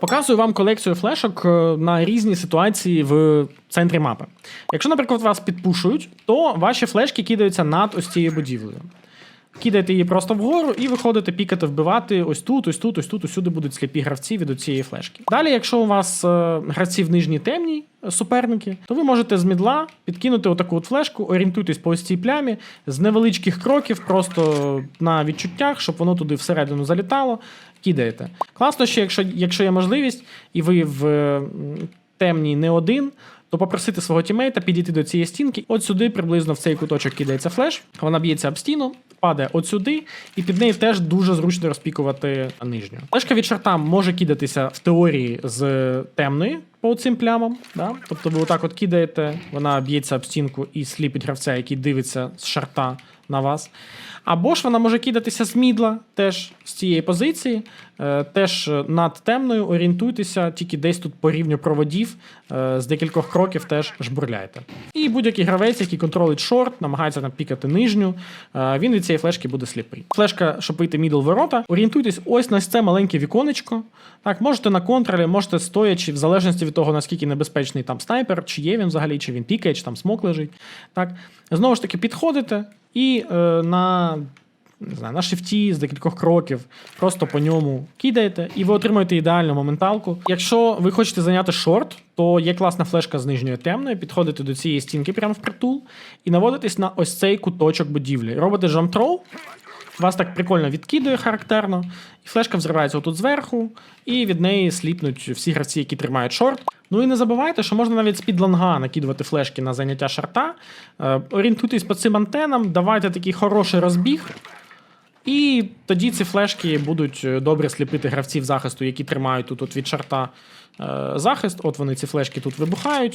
Показую вам колекцію флешок е, на різні ситуації в центрі мапи. Якщо, наприклад, вас підпушують, то ваші флешки кидаються над ось цією будівлею. Кидаєте її просто вгору і виходите пікати, вбивати ось тут, ось тут, ось тут, усюди будуть сліпі гравці від цієї флешки. Далі, якщо у вас е, гравці в нижній темній суперники, то ви можете з мідла підкинути отаку от флешку, орієнтуйтесь по ось цій плямі з невеличких кроків, просто на відчуттях, щоб воно туди всередину залітало. Кидаєте. Класно ще, якщо, якщо є можливість, і ви в е, темній не один, то попросити свого тімейта підійти до цієї стінки. От сюди приблизно в цей куточок кидається флеш, вона б'ється об стіну, падає от сюди, і під нею теж дуже зручно розпікувати нижню. Флешка від шарта може кидатися в теорії з темної по цим плямам. Да? Тобто ви отак от кидаєте, вона б'ється об стінку і сліпить гравця, який дивиться з шарта на вас. Або ж вона може кидатися з мідла, теж з цієї позиції, е, теж над темною, орієнтуйтеся, тільки десь тут по рівню проводів, е, з декількох кроків теж жбурляйте. І будь-який гравець, який контролить шорт, намагається там пікати нижню, е, він від цієї флешки буде сліпий. Флешка, щоб вийти мідл ворота, орієнтуйтесь ось на це маленьке віконечко. Так, можете на контролі, можете стоячи, в залежності від того, наскільки небезпечний там снайпер, чи є він взагалі, чи він пікає, чи там смок лежить. Так, знову ж таки, підходите і е, на. Не знаю, на шифті з декількох кроків, просто по ньому кидаєте, і ви отримуєте ідеальну моменталку. Якщо ви хочете зайняти шорт, то є класна флешка з нижньої темної, підходите до цієї стінки прямо в притул і наводитесь на ось цей куточок будівлі. Робите жамтроу, вас так прикольно відкидує характерно, і флешка взривається отут зверху, і від неї сліпнуть всі гравці, які тримають шорт. Ну і не забувайте, що можна навіть з-під ланга накидувати флешки на заняття шарта. Е, орієнтуйтесь по цим антенам, давайте такий хороший розбіг. І тоді ці флешки будуть е, добре сліпити гравців захисту, які тримають тут від шарта е, захист. От вони ці флешки тут вибухають,